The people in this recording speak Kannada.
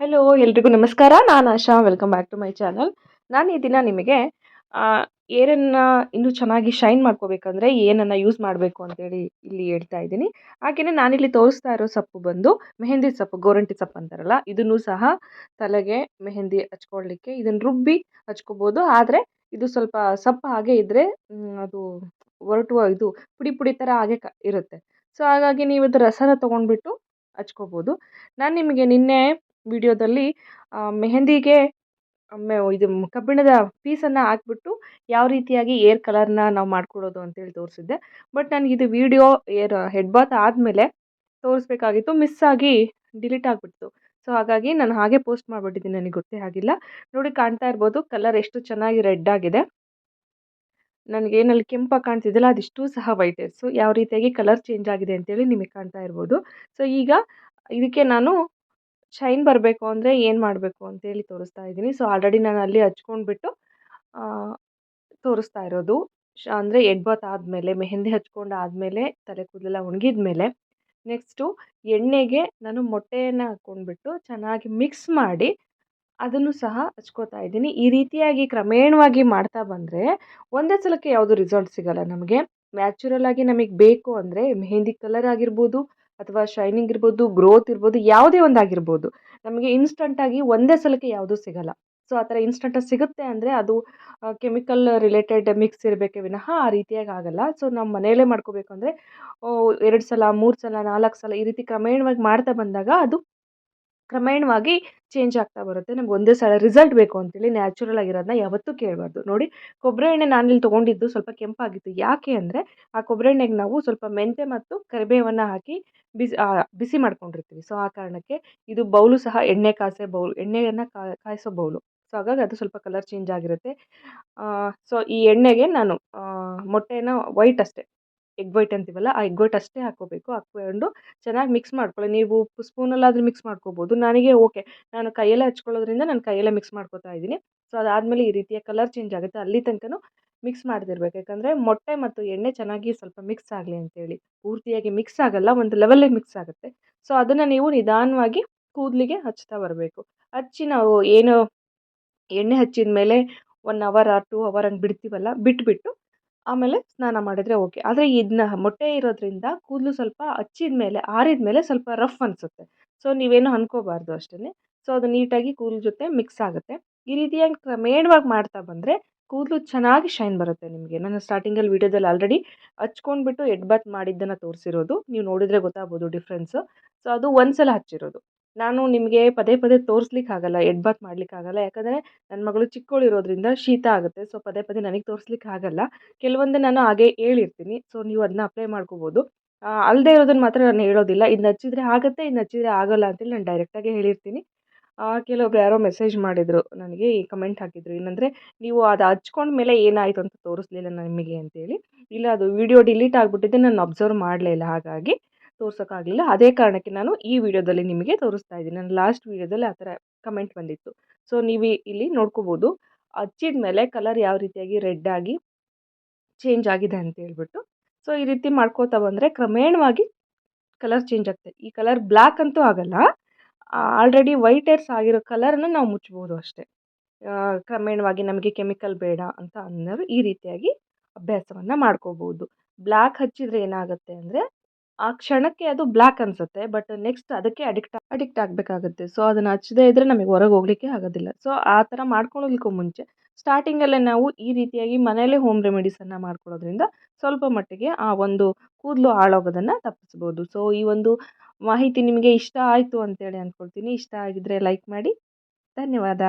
ಹಲೋ ಎಲ್ರಿಗೂ ನಮಸ್ಕಾರ. ನಾನು Asha. Welcome back to my channel ನಾನು ಈ ದಿನ ನಿಮಗೆ ಏರನ್ನು ಇನ್ನೂ ಚೆನ್ನಾಗಿ ಶೈನ್ ಮಾಡ್ಕೋಬೇಕಂದ್ರೆ ಏನನ್ನು ಯೂಸ್ ಮಾಡಬೇಕು ಅಂತೇಳಿ ಇಲ್ಲಿ ಹೇಳ್ತಾ ಇದ್ದೀನಿ. ಹಾಗೆಯೇ ನಾನಿಲ್ಲಿ ತೋರಿಸ್ತಾ ಇರೋ ಸೊಪ್ಪು ಬಂದು ಮೆಹಂದಿ ಸೊಪ್ಪು, ಗೋರಂಟಿ ಸೊಪ್ಪು ಅಂತಾರಲ್ಲ, ಇದನ್ನು ಸಹ ತಲೆಗೆ ಮೆಹಂದಿ ಹಚ್ಕೊಳ್ಳಿಕ್ಕೆ ಇದನ್ನು ರುಬ್ಬಿ ಹಚ್ಕೋಬೋದು. ಆದರೆ ಇದು ಸ್ವಲ್ಪ ಸೊಪ್ಪು ಹಾಗೆ ಇದ್ದರೆ ಅದು ಹೊರಟುವ ಇದು ಪುಡಿ ಪುಡಿ ಥರ ಹಾಗೆ ಕ, ಇರುತ್ತೆ. ಸೊ ಹಾಗಾಗಿ ನೀವು ಇದು ರಸನ ತೊಗೊಂಡ್ಬಿಟ್ಟು ಹಚ್ಕೋಬೋದು. ನಾನು ನಿಮಗೆ ನಿನ್ನೆ ವಿಡಿಯೋದಲ್ಲಿ ಮೆಹಂದಿಗೆ ಮೆ, ಇದು ಕಬ್ಬಿಣದ ಪೀಸನ್ನು ಹಾಕ್ಬಿಟ್ಟು ಯಾವ ರೀತಿಯಾಗಿ ಏರ್ ಕಲರ್ನ ನಾವು ಮಾಡ್ಕೊಳ್ಳೋದು ಅಂತೇಳಿ ತೋರಿಸಿದ್ದೆ. ಬಟ್ ನನಗೆ ಇದು ವಿಡಿಯೋ ಏರ್ ಹೆಡ್ ಬಾತ್ ಆದಮೇಲೆ ತೋರಿಸ್ಬೇಕಾಗಿತ್ತು ಮಿಸ್ ಆಗಿ ಡಿಲೀಟ್ ಆಗಿಬಿಡ್ತು. ಸೊ ಹಾಗಾಗಿ ನಾನು ಹಾಗೆ ಪೋಸ್ಟ್ ಮಾಡಿಬಿಟ್ಟಿದ್ದೀನಿ, ನನಗೆ ಗೊತ್ತೇ ಆಗಿಲ್ಲ. ನೋಡಿ, ಕಾಣ್ತಾ ಇರ್ಬೋದು ಕಲರ್ ಎಷ್ಟು ಚೆನ್ನಾಗಿ ರೆಡ್ ಆಗಿದೆ. ನನಗೆ ಏನಲ್ಲಿ ಕೆಂಪಾಗಿ ಕಾಣ್ತಿದ್ದಿಲ್ಲ, ಅದಿಷ್ಟು ಸಹ ವೈಟ್ ಸೊ ಯಾವ ರೀತಿಯಾಗಿ ಕಲರ್ ಚೇಂಜ್ ಆಗಿದೆ ಅಂತೇಳಿ ನಿಮಗೆ ಕಾಣ್ತಾ ಇರ್ಬೋದು. ಸೊ ಈಗ ಇದಕ್ಕೆ ನಾನು ಶೈನ್ ಬರಬೇಕು ಅಂದರೆ ಏನು ಮಾಡಬೇಕು ಅಂತೇಳಿ ತೋರಿಸ್ತಾ ಇದ್ದೀನಿ. ಸೊ, ಆಲ್ರೆಡಿ ನಾನು ಅಲ್ಲಿ ಹಚ್ಕೊಂಡ್ಬಿಟ್ಟು ತೋರಿಸ್ತಾ ಇರೋದು. ಶ, ಅಂದರೆ ಎಡ್ ಬಾತ್ ಆದಮೇಲೆ, ಮೆಹಂದಿ ಹಚ್ಕೊಂಡು ಆದಮೇಲೆ, ತಲೆ ಕೂದಲೆಲ್ಲ ಒಣಗಿದ ಮೇಲೆ ನೆಕ್ಸ್ಟು ಎಣ್ಣೆಗೆ ನಾನು ಮೊಟ್ಟೆಯನ್ನು ಹಾಕ್ಕೊಂಡ್ಬಿಟ್ಟು ಚೆನ್ನಾಗಿ ಮಿಕ್ಸ್ ಮಾಡಿ ಅದನ್ನು ಸಹ ಹಚ್ಕೋತಾ ಇದ್ದೀನಿ. ಈ ರೀತಿಯಾಗಿ ಕ್ರಮೇಣವಾಗಿ ಮಾಡ್ತಾ ಬಂದರೆ ಒಂದೇ ಸಲಕ್ಕೆ ಯಾವುದು ರಿಸಲ್ಟ್ ಸಿಗೋಲ್ಲ ನಮಗೆ. ನ್ಯಾಚುರಲ್ ಆಗಿ ನಮಗೆ ಬೇಕು ಅಂದರೆ ಮೆಹಂದಿ ಕಲರ್ ಆಗಿರ್ಬೋದು ಅಥವಾ ಶೈನಿಂಗ್ ಇರ್ಬೋದು ಗ್ರೋತ್ ಇರ್ಬೋದು, ಯಾವುದೇ ಒಂದು ಆಗಿರ್ಬೋದು ನಮಗೆ ಇನ್ಸ್ಟಂಟಾಗಿ ಒಂದೇ ಸಲಕ್ಕೆ ಯಾವುದೂ ಸಿಗಲ್ಲ. ಸೊ ಆ ಥರ ಇನ್ಸ್ಟಂಟಾಗಿ ಸಿಗುತ್ತೆ ಅಂದರೆ ಅದು ಕೆಮಿಕಲ್ ರಿಲೇಟೆಡ್ ಮಿಕ್ಸ್ ಇರಬೇಕೆ ವಿನಃ ಆ ರೀತಿಯಾಗಿ ಆಗಲ್ಲ. ಸೊ ನಮ್ಮ ಮನೆಯಲ್ಲೇ ಮಾಡ್ಕೋಬೇಕು ಅಂದರೆ ಎರಡು ಸಲ, ಮೂರು ಸಲ, ನಾಲ್ಕು ಸಲ ಈ ರೀತಿ ಕ್ರಮೇಣವಾಗಿ ಮಾಡ್ತಾ ಬಂದಾಗ ಅದು ಕ್ರಮೇಣವಾಗಿ ಚೇಂಜ್ ಆಗ್ತಾ ಬರುತ್ತೆ. ನಮ್ಗೆ ಒಂದೇ ಸಲ ರಿಸಲ್ಟ್ ಬೇಕು ಅಂತೇಳಿ ನ್ಯಾಚುರಲ್ ಆಗಿರೋದನ್ನ ಯಾವತ್ತೂ ಕೇಳಬಾರ್ದು. ನೋಡಿ ಕೊಬ್ಬರಿ ಎಣ್ಣೆ ನಾನಿಲ್ಲಿ ತೊಗೊಂಡಿದ್ದು ಸ್ವಲ್ಪ ಕೆಂಪಾಗಿತ್ತು. ಯಾಕೆ ಅಂದರೆ, ಆ ಕೊಬ್ಬರಿ ಎಣ್ಣೆಗೆ ನಾವು ಸ್ವಲ್ಪ ಮೆಂತೆ ಮತ್ತು ಕರಿಬೇವನ್ನು ಹಾಕಿ ಬಿಸಿ ಬಿಸಿ ಮಾಡ್ಕೊಂಡಿರ್ತೀವಿ. ಸೊ ಆ ಕಾರಣಕ್ಕೆ ಇದು ಬೌಲು ಸಹ ಎಣ್ಣೆ ಕಾಸೆ ಬೌಲ್, ಎಣ್ಣೆಯನ್ನು ಕಾಯಿಸೋ ಬೌಲು. ಸೊ ಹಾಗಾಗಿ ಅದು ಸ್ವಲ್ಪ ಕಲರ್ ಚೇಂಜ್ ಆಗಿರುತ್ತೆ. ಸೊ ಈ ಎಣ್ಣೆಗೆ ನಾನು ಮೊಟ್ಟೆನ ವೈಟ್ ಅಷ್ಟೇ. ಎಗ್ ವೈಟ್ ಅಂತೀವಲ್ಲ, ಆ ಎಗ್ ವೈಟ್ ಅಷ್ಟೇ ಹಾಕೋಬೇಕು ಹಾಕೊಂಡು ಚೆನ್ನಾಗಿ ಮಿಕ್ಸ್ ಮಾಡ್ಕೊಳ್ಳಿ. ನೀವು ಸ್ಪೂನಲ್ಲಾದರೂ ಮಿಕ್ಸ್ ಮಾಡ್ಕೋಬೋದು. ನನಗೆ ಓಕೆ ನಾನು ಕೈಯಲ್ಲೇ ಹಚ್ಕೊಳ್ಳೋದ್ರಿಂದ ನಾನು ಕೈಯಲ್ಲೇ ಮಿಕ್ಸ್ ಮಾಡ್ಕೋತಾ ಇದ್ದೀನಿ. ಸೊ ಅದಾದಮೇಲೆ ಈ ರೀತಿಯ ಕಲರ್ ಚೇಂಜ್ ಆಗುತ್ತೆ. ಅಲ್ಲಿ ತನಕನೂ ಮಿಕ್ಸ್ ಮಾಡ್ತಿರ್ಬೇಕು. ಯಾಕಂದರೆ ಮೊಟ್ಟೆ ಮತ್ತು ಎಣ್ಣೆ ಚೆನ್ನಾಗಿ ಸ್ವಲ್ಪ ಮಿಕ್ಸ್ ಆಗಲಿ ಅಂತೇಳಿ. ಪೂರ್ತಿಯಾಗಿ ಮಿಕ್ಸ್ ಆಗಲ್ಲ, ಒಂದು ಲೆವೆಲ್ಲೇ ಮಿಕ್ಸ್ ಆಗುತ್ತೆ. ಸೊ ಅದನ್ನು ನೀವು ನಿಧಾನವಾಗಿ ಕೂದಲಿಗೆ ಹಚ್ತಾ ಬರಬೇಕು. ಹಚ್ಚಿ ನಾವು ಏನು ಎಣ್ಣೆ ಹಚ್ಚಿದ ಮೇಲೆ one hour or two hour ಹಂಗೆ ಬಿಡ್ತೀವಲ್ಲ, ಬಿಟ್ಬಿಟ್ಟು ಆಮೇಲೆ ಸ್ನಾನ ಮಾಡಿದರೆ ಓಕೆ. ಆದರೆ ಇದನ್ನ ಮೊಟ್ಟೆ ಇರೋದ್ರಿಂದ ಕೂದಲು ಸ್ವಲ್ಪ ಹಚ್ಚಿದ ಮೇಲೆ, ಆರಿದ ಮೇಲೆ ಸ್ವಲ್ಪ ರಫ್ ಅನಿಸುತ್ತೆ. ಸೊ ನೀವೇನು ಅಂದ್ಕೋಬಾರ್ದು ಅಷ್ಟೇ ಸೊ ಅದು ನೀಟಾಗಿ ಕೂದಲು ಜೊತೆ ಮಿಕ್ಸ್ ಆಗುತ್ತೆ. ಈ ರೀತಿಯಾಗಿ ಕ್ರಮೇಣವಾಗಿ ಮಾಡ್ತಾ ಬಂದರೆ ಕೂದಲು ಚೆನ್ನಾಗಿ ಶೈನ್ ಬರುತ್ತೆ ನಿಮಗೆ. ನಾನು ಸ್ಟಾರ್ಟಿಂಗಲ್ಲಿ ವೀಡಿಯೋದಲ್ಲಿ ಆಲ್ರೆಡಿ ಹಚ್ಕೊಂಡ್ಬಿಟ್ಟು ಎಡ್ ಬಾತ್ ಮಾಡಿದ್ದನ್ನು ತೋರಿಸಿರೋದು. ನೀವು ನೋಡಿದರೆ ಗೊತ್ತಾಗ್ಬೋದು ಡಿಫ್ರೆನ್ಸು ಸೊ ಅದು ಒಂದು ಸಲ ಹಚ್ಚಿರೋದು. ನಾನು ನಿಮಗೆ ಪದೇ ಪದೇ ತೋರಿಸ್ಲಿಕ್ಕಾಗಲ್ಲ ಎಡ್ಬಾತ್ ಮಾಡಲಿಕ್ಕಾಗಲ್ಲ. ಯಾಕಂದರೆ ನನ್ನ ಮಗಳು ಚಿಕ್ಕವಳಿರೋದ್ರಿಂದ ಶೀತ ಆಗುತ್ತೆ. ಸೊ, ಪದೇ ಪದೇ ನನಗೆ ತೋರಿಸ್ಲಿಕ್ಕಾಗಲ್ಲ. ಕೆಲವೊಂದು ನಾನು ಹಾಗೆ ಹೇಳಿರ್ತೀನಿ. ಸೊ, ನೀವು ಅದನ್ನ ಅಪ್ಲೈ ಮಾಡ್ಕೋಬೋದು. ಅಲ್ಲದೆ ಇರೋದನ್ನು ಮಾತ್ರ ನಾನು ಹೇಳೋದಿಲ್ಲ. ಇದು ನಚ್ಚಿದ್ರೆ ಆಗುತ್ತೆ, ಇದು ನಚ್ಚಿದ್ರೆ ಆಗೋಲ್ಲ ಅಂತೇಳಿ ನಾನು ಡೈರೆಕ್ಟಾಗಿ ಹೇಳಿರ್ತೀನಿ. ಕೆಲವೊಬ್ರು ಯಾರೋ ಮೆಸೇಜ್ ಮಾಡಿದರು ನನಗೆ, ಈ ಕಮೆಂಟ್ ಹಾಕಿದರು. ಏನಂದರೆ ನೀವು ಅದು ಹಚ್ಕೊಂಡ ಮೇಲೆ ಏನಾಯಿತು ಅಂತ ತೋರಿಸ್ಲಿಲ್ಲ ನಿಮಗೆ ಅಂತೇಳಿ. ಇಲ್ಲ, ಅದು ವಿಡಿಯೋ ಡಿಲೀಟ್ ಆಗಿಬಿಟ್ಟಿದೆ, ನಾನು ಅಬ್ಸರ್ವ್ ಮಾಡಲೇ ಇಲ್ಲ ಹಾಗಾಗಿ. ತೋರ್ಸೋಕ್ಕಾಗಲಿಲ್ಲ. ಅದೇ ಕಾರಣಕ್ಕೆ ನಾನು ಈ ವಿಡಿಯೋದಲ್ಲಿ ನಿಮಗೆ ತೋರಿಸ್ತಾ ಇದ್ದೀನಿ. ನಾನು ಲಾಸ್ಟ್ ವಿಡಿಯೋದಲ್ಲಿ ಆ ಥರ ಕಮೆಂಟ್ ಬಂದಿತ್ತು. ಸೊ, ನೀವು ಇಲ್ಲಿ ನೋಡ್ಕೋಬೋದು. ಹಚ್ಚಿದ ಮೇಲೆ ಕಲರ್ ಯಾವ ರೀತಿಯಾಗಿ ರೆಡ್ ಆಗಿ ಚೇಂಜ್ ಆಗಿದೆ ಅಂತ ಹೇಳ್ಬಿಟ್ಟು. ಸೊ, ಈ ರೀತಿ ಮಾಡ್ಕೋತಾ ಬಂದರೆ ಕ್ರಮೇಣವಾಗಿ ಕಲರ್ ಚೇಂಜ್ ಆಗ್ತದೆ. ಈ ಕಲರ್ ಬ್ಲ್ಯಾಕ್ ಅಂತೂ ಆಗಲ್ಲ. ಆಲ್ರೆಡಿ ವೈಟ್ ಏರ್ಸ್ ಆಗಿರೋ ಕಲರನ್ನು ನಾವು ಮುಚ್ಬೋದು ಅಷ್ಟೇ. ಕ್ರಮೇಣವಾಗಿ ನಮಗೆ ಕೆಮಿಕಲ್ ಬೇಡ ಅಂತ ಅನ್ನೋರು ಈ ರೀತಿಯಾಗಿ ಅಭ್ಯಾಸವನ್ನು ಮಾಡ್ಕೋಬೋದು. ಬ್ಲ್ಯಾಕ್ ಹಚ್ಚಿದರೆ ಏನಾಗುತ್ತೆ ಅಂದರೆ ಆ ಕ್ಷಣಕ್ಕೆ ಅದು ಬ್ಲ್ಯಾಕ್ ಅನಿಸುತ್ತೆ, ಬಟ್ ನೆಕ್ಸ್ಟ್ ಅದಕ್ಕೆ ಅಡಿಕ್ಟ್ ಅಡಿಕ್ಟ್ ಆಗಬೇಕಾಗುತ್ತೆ. ಸೊ, ಅದನ್ನು ಹಚ್ಚದೇ ಇದ್ರೆ ನಮಗೆ ಹೊರಗೆ ಹೋಗ್ಲಿಕ್ಕೆ ಆಗೋದಿಲ್ಲ. ಸೊ, ಆ ಥರ ಮಾಡ್ಕೊಳ್ಳೋದಕ್ಕೂ ಮುಂಚೆ ಸ್ಟಾರ್ಟಿಂಗಲ್ಲೇ ನಾವು ಈ ರೀತಿಯಾಗಿ ಮನೆಯಲ್ಲೇ ಹೋಮ್ ರೆಮಿಡೀಸನ್ನು ಮಾಡ್ಕೊಳ್ಳೋದ್ರಿಂದ ಸ್ವಲ್ಪ ಮಟ್ಟಿಗೆ ಆ ಒಂದು ಕೂದಲು ಹಾಳಾಗೋದನ್ನು ತಪ್ಪಿಸ್ಬೋದು. ಸೊ, ಈ ಒಂದು ಮಾಹಿತಿ ನಿಮಗೆ ಇಷ್ಟ ಆಯಿತು ಅಂತೇಳಿ ಅಂದ್ಕೊಳ್ತೀನಿ ಇಷ್ಟ ಆಗಿದ್ದರೆ ಲೈಕ್ ಮಾಡಿ. ಧನ್ಯವಾದ.